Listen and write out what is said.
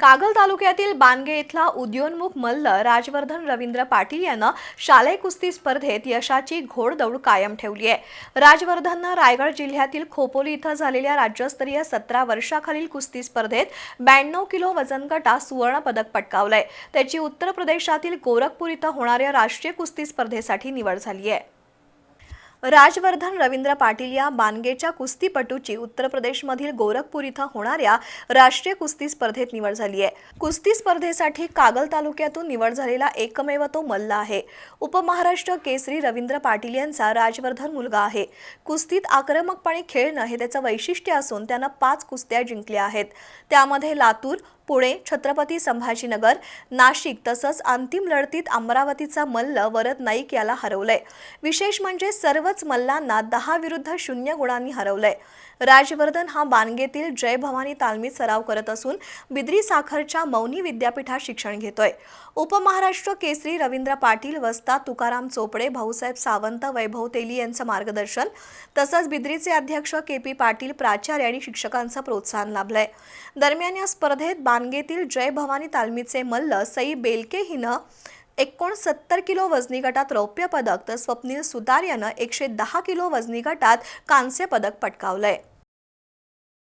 कागल तालुक्यातील बानगे इथला उद्योन्मुख मल्ल राजवर्धन रवींद्र पाटील यानं शालेय कुस्ती स्पर्धेत यशाची घोडदौड कायम ठेवली आहे. राजवर्धननं रायगड जिल्ह्यातील खोपोली इथं झालेल्या राज्यस्तरीय सतरा वर्षाखालील कुस्ती स्पर्धेत ब्याण्णव किलो वजन गटात सुवर्ण पदक पटकावलंय. त्याची उत्तर प्रदेशातील गोरखपूर इथं होणाऱ्या राष्ट्रीय कुस्ती स्पर्धेसाठी निवड झाली आहे. राजवर्धन रवींद्र पाटील या बानगेच्या कुस्तीपटूची उत्तर प्रदेशमधील गोरखपूर इथं होणाऱ्या राष्ट्रीय कुस्ती स्पर्धेत निवड झाली आहे. कुस्ती स्पर्धेसाठी कागल तालुक्यातून निवड झालेला एकमेव तो मल्ल आहे. उपमहाराष्ट्र केसरी रवींद्र पाटील यांचा राजवर्धन मुलगा आहे. कुस्तीत आक्रमकपणे खेळणं हे त्याचं वैशिष्ट्य असून त्यानं पाच कुस्त्या जिंकल्या आहेत. त्यामध्ये लातूर पुणे छत्रपती संभाजीनगर नाशिक तसंच अंतिम लढतीत अमरावतीचा मल्ल वरद नाईक याला हरवलंय. विशेष म्हणजे सर्वच मल्लांना दहा विरुद्ध शून्य गुणांनी हरवलंय. राजवर्धन हा बानगेतील जय भवानी तालमीत सराव करत असून बिद्री साखरच्या मौनी विद्यापीठात शिक्षण घेतोय. उपमहाराष्ट्र केसरी रवींद्र पाटील वस्ता तुकाराम चोपडे भाऊसाहेब सावंत वैभव तेली यांचं मार्गदर्शन तसंच बिद्रीचे अध्यक्ष के पी पाटील प्राचार्य आणि शिक्षकांचं प्रोत्साहन लाभलंय. दरम्यान या स्पर्धेत बानगेतील जय भवानी तालमीचे मल्ल सई बेलके हिनं एकोणसत्तर किलो वजनी गटात रौप्य पदक तर स्वप्नील सुतार यानं एकशे दहा किलो वजनी गटात कांस्य पदक पटकावलंय.